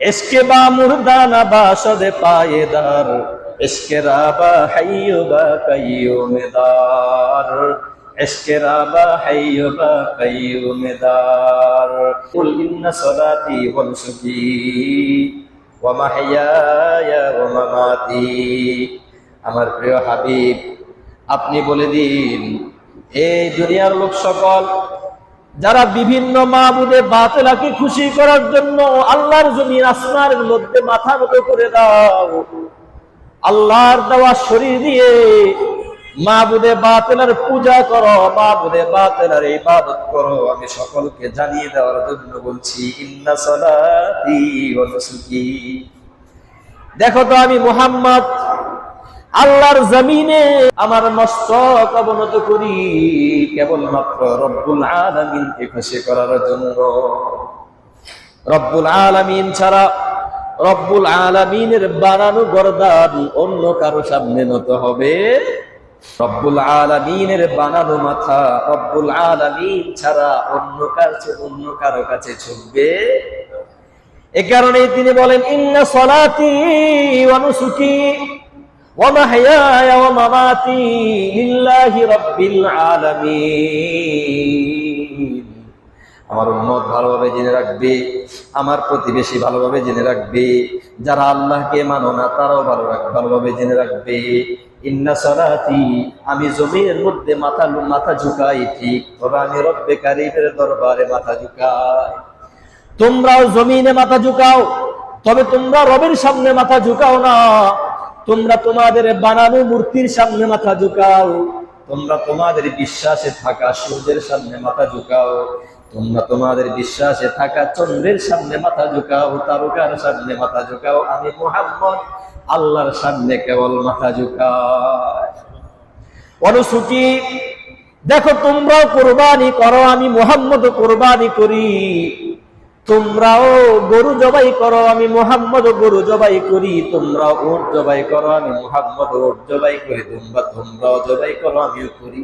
SK বা মুর্দানা বা সদে পায়েদার, SK রাবা হাইয়ো বা কাইয়ো মেদার, এসকে রাবা হাইয়ো বা কাইয়ো মেদার। কুল ইন্না সলাতি ওয়া নুসুকি ওয়া মাহইয়ায়া ওয়া মামাতি। আমার প্রিয় হাবিব, আপনি বলে দিন, এই দুনিয়ার লোক সকল যারা বিভিন্ন মাহবুদে বাতেলাকে খুশি করার জন্য আল্লাহর জমিন আসমানের মধ্যে মাথা নত করে দাও। আল্লাহর দেওয়া শরীর দিয়ে মাহবুদে বাতেলার পূজা করো মাহবুদে বাতেলার ইবাদত করো। আমি সকলকে জানিয়ে দেওয়ার জন্য বলছি, ইন্না সালাতি ওয়া নুসুকি। দেখো তো আমি মুহাম্মদ আল্লাহর জমিনে আমার মস্তক অবনত করি। কেবলমাত্র রব্বুল আলামিনকে খুশি করার জন্য। রব্বুল আলামিন ছাড়া রব্বুল আলামিনের বানানো গরদান অন্য কারও সামনে নত হবে? রব্বুল আলামিনের বানানো মাথা রব্বুল আলামিন ছাড়া অন্য কাছে অন্য কারও কাছে ছুটবে? এ কারণে তিনি বলেন, ইন্না সলাতি ওয়া আমার উম্মত ভালোভাবে জেনে রাখবে, আমার প্রতিবেশী ভালোভাবে জেনে রাখবে, যারা আল্লাহকে মানো না তারাও ভালো ভালোভাবে জেনে রাখবে। ইন্না আমি জমিনের মধ্যে মাথা মাথা ঝুঁকাই, ঠিক তবে আমি রব্বে কারিমের দরবারে মাথা ঝুঁকাই। তোমরাও জমিনে মাথা ঝুঁকাও, তবে তোমরা রবের সামনে মাথা ঝুঁকাও না। তোমরা তোমাদের বানানো মূর্তির সামনে মাথা ঝুঁকাও। তোমরা তোমাদের বিশ্বাসে থাকা সূর্যের সামনে মাথা ঝুঁকাও। তোমরা তোমাদের বিশ্বাসে থাকা চন্দ্রের সামনে মাথা ঝুঁকাও, তারকার সামনে মাথা ঝুঁকাও। আমি মোহাম্মদ, আল্লাহর সামনে কেবল মাথা অনুসুচি, দেখো তোমরাও কোরবানি করো, আমি মোহাম্মদ কোরবানি করি। তোমরাও গরু জবাই করো, আমি মোহাম্মদ গরু জবাই করি। তোমরাও ওট জবাই করো, আমি মোহাম্মদ ওট জবাই করি। তোমরা তোমরাও জবাই করো, আমিও করি।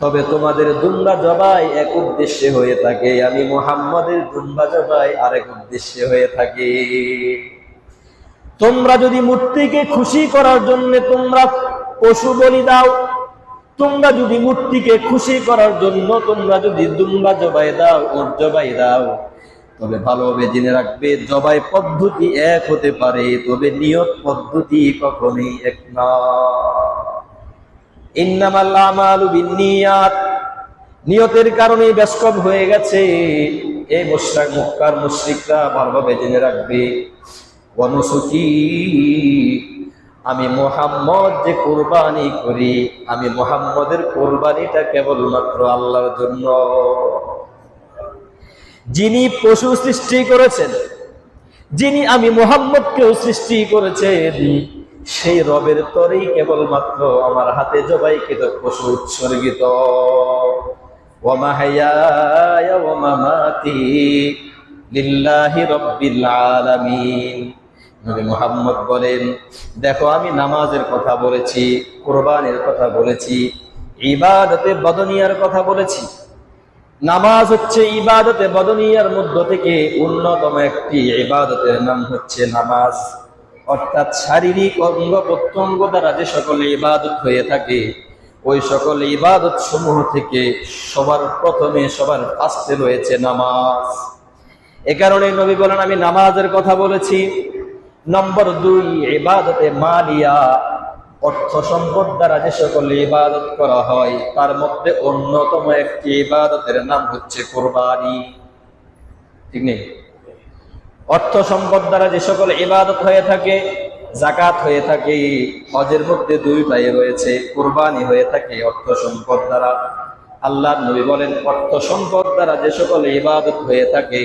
তবে তোমাদের দুম্বা জবাই এক উদ্দেশ্যে হয়ে থাকে। আমি মোহাম্মদের দুম্বা জবাই আরেক উদ্দেশ্যে হয়ে থাকে। তোমরা যদি মূর্তিকে খুশি করার জন্য তোমরা পশু বলি দাও, তোমরা যদি মূর্তিকে খুশি করার জন্য তোমরা যদি দুম্বা জবাই দাও ওর জবাই দাও তবে ভালোভাবে জেনে রাখবে, জবাই পদ্ধতি এক হতে পারে, তবে নিয়ত পদ্ধতি কখনোই এক না। নিয়তের কারণে ব্যস্কব হয়ে গেছে। এই মুশরাক মুক্কার মুশরিকরা ভালোভাবে জেনে রাখবে গণসূচি আমি মোহাম্মদ যে কোরবানি করি, আমি মোহাম্মদের কোরবানিটা কেবলমাত্র আল্লাহর জন্য। যিনি পশু সৃষ্টি করেছেন, যিনি আমি মোহাম্মদকেও সৃষ্টি করেছেন, সেই রবের তরেই কেবলমাত্র আমার হাতে জবাই জবাইকৃত পশু উৎসর্গিত। মুহাম্মদ বলেন, দেখো, আমি নামাজের কথা বলেছি, কোরবানের কথা বলেছি, ইবাদতে বদনিয়ার কথা বলেছি নামাজ হচ্ছে ইবাদতে বদনিয়ার মধ্য থেকে অন্যতম একটি ইবাদতের নাম হচ্ছে নামাজ। অর্থাৎ শারীরিক অঙ্গ প্রত্যঙ্গ দ্বারা যে সকল ইবাদত হয়ে থাকে, ওই সকল ইবাদত সমূহ থেকে সবার প্রথমে সবার ফার্স্টে রয়েছে নামাজ। এ কারণে নবী বলেন, আমি নামাজের কথা বলেছি। নম্বর দুই, ইবাদতে মালিয়া। অর্থ সম্পদ দ্বারা যে সকল ইবাদত করা হয়, তার মধ্যে অন্যতম একটি ইবাদতের নাম হচ্ছে কোরবানি। ঠিক নেই? অর্থ সম্পদ দ্বারা যে সকল ইবাদত হয়ে থাকে জাকাত হয়ে থাকে, হজের মধ্যে দুইটাই রয়েছে, কোরবানি হয়ে থাকে অর্থ সম্পদ দ্বারা। আল্লাহ নবী বলেন, অর্থ সম্পদ দ্বারা যে সকল ইবাদত হয়ে থাকে,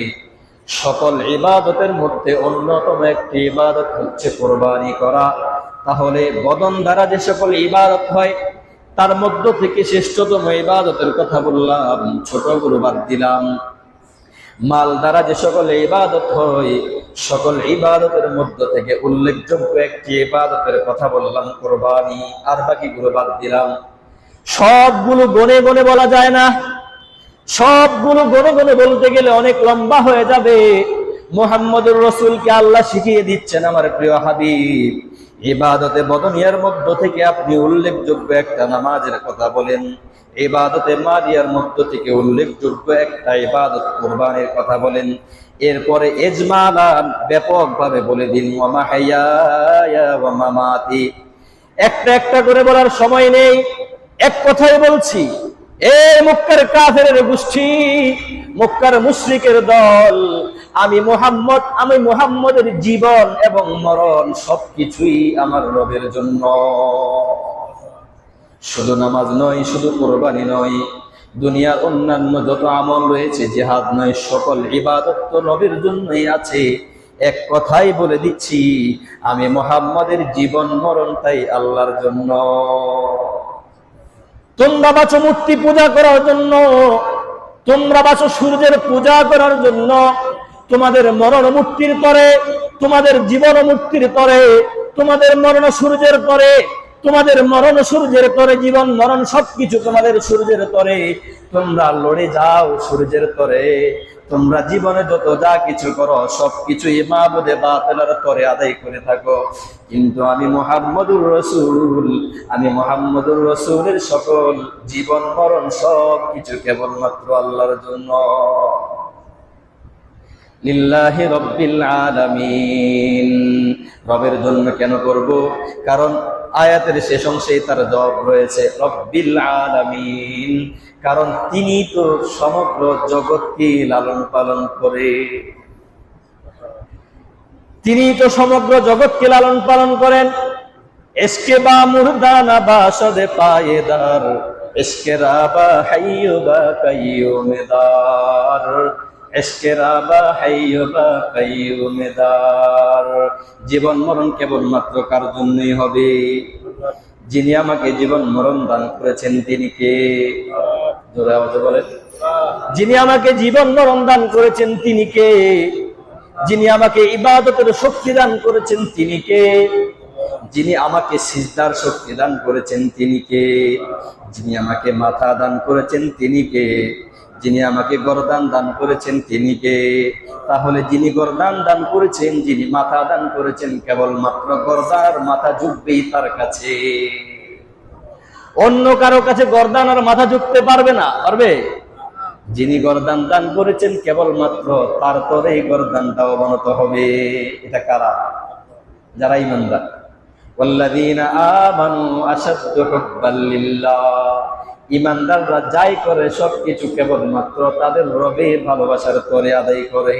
সকল ইবাদতের মধ্যে অন্যতম একটি ইবাদত হচ্ছে কোরবানি করা। তাহলে বদন দ্বারা যে সকল ইবাদত হয়, তার মধ্য থেকে শ্রেষ্ঠতম ইবাদতের কথা বললাম, ছোট গুরু বাদ দিলাম। মাল দ্বারা যে সকল ইবাদত হয়, সকল ইবাদতের মধ্য থেকে উল্লেখযোগ্য একটি ইবাদতের কথা বললাম, কোরবানি। আর বাকিগুলো বাদ দিলাম। সবগুলো গনে গনে বলা যায় না। সবগুলো গনে গনে বলতে গেলে অনেক লম্বা হয়ে যাবে। মোহাম্মদুর রসুলকে আল্লাহ শিখিয়ে দিচ্ছেন, আমার প্রিয় হাবিব। ইবাদতে বদনিয়ার মধ্য থেকে আপনি উল্লেখযোগ্য একটা নামাজের কথা বলেন। ইবাদতে মারিয়ার মধ্য থেকে উল্লেখযোগ্য একটা ইবাদত কোরবানের কথা বলেন। এরপরে এজমালান ব্যাপকভাবে বলে দিন, ওয়ামা হাইয়া মামাতি। একটা একটা করে বলার সময় নেই, এক কথাই বলছি এ মক্কার কাফের গোষ্ঠী মক্কার মুশরিকের দল, আমি মোহাম্মদ, আমি মোহাম্মদের জীবন এবং মরণ সবকিছুই আমার রবের জন্য। শুধু নামাজ নয়, শুধু কোরবানি নয়, দুনিয়ার অন্যান্য যত আমল রয়েছে, জেহাদ নয়, সকল ইবাদত তো রবের জন্যই আছে। এক কথাই বলে দিচ্ছি, আমি মোহাম্মদের জীবন মরণ তাই আল্লাহর জন্য। তোমরা বাঁচো মূর্তি পূজা করার জন্য। তোমরা বাঁচো সূর্যের পূজা করার জন্য। তোমাদের মরণ মূর্তির পরে, তোমাদের জীবন মূর্তির পরে, তোমাদের মরণ সূর্যের পরে। তোমাদের মরণ সূর্যের তরে, জীবন, মরণ সবকিছু তোমাদের সূর্যের তরে। তোমরা লড়ে যাও সূর্যের তরে। তোমরা জীবনে যত যা কিছু করো সবকিছু তরে আদায় করে থাকো। কিন্তু আমি মোহাম্মদুর রসুল, আমি মোহাম্মদুর রসুলের সকল জীবন, মরণ সব কিছু কেবলমাত্র আল্লাহর জন্য। লিল্লাহি রব্বিল আলামিন। রবের জন্য কেন করব? কারণ আয়াতের শেষ অংশেই তার জবাব রয়েছে, রব্বিল আলামিন। কারণ তিনি তো সমগ্র জগৎকে লালন পালন করে। তিনি তো সমগ্র জগৎকে লালন পালন করেন। এসকে বা মুরদানা বা সদে পায়েদার, এসকে রাবা হাইয়ো বা কাইয়ুমেদার। এসকে জীবন মরণ কেবলমাত্র কার জন্যই হবে? যিনি আমাকে জীবন মরণ দান করেছেন, তিনি কে? বলেন। যিনি আমাকে জীবন মরণ দান করেছেন, তিনি কে? যিনি আমাকে ইবাদতের শক্তি দান করেছেন, তিনি কে? যিনি আমাকে সিজদার শক্তি দান করেছেন, তিনি কে? যিনি আমাকে মাথা দান করেছেন, তিনি কে? যিনি আমাকে গরদান দান করেছেন তিনি কে তাহলে যিনি গরদান দান করেছেন যিনি মাথা দান করেছেন কেবলমাত্র গরদার মাথা ঝুঁকবেই তার কাছে অন্য কারো কাছে গরদান আর মাথা ঝুঁকতে পারবে না পারবে যিনি গরদান দান করেছেন কেবলমাত্র তার তরেই গরদানটা অবনত হবে এটা কারা যারা ইমানদার والذين آمنوا أشد حبا لله ইমানদাররা যাই করে সবকিছু কেবলমাত্র তাদের রবে ভালোবাসার তরে আদায় করে।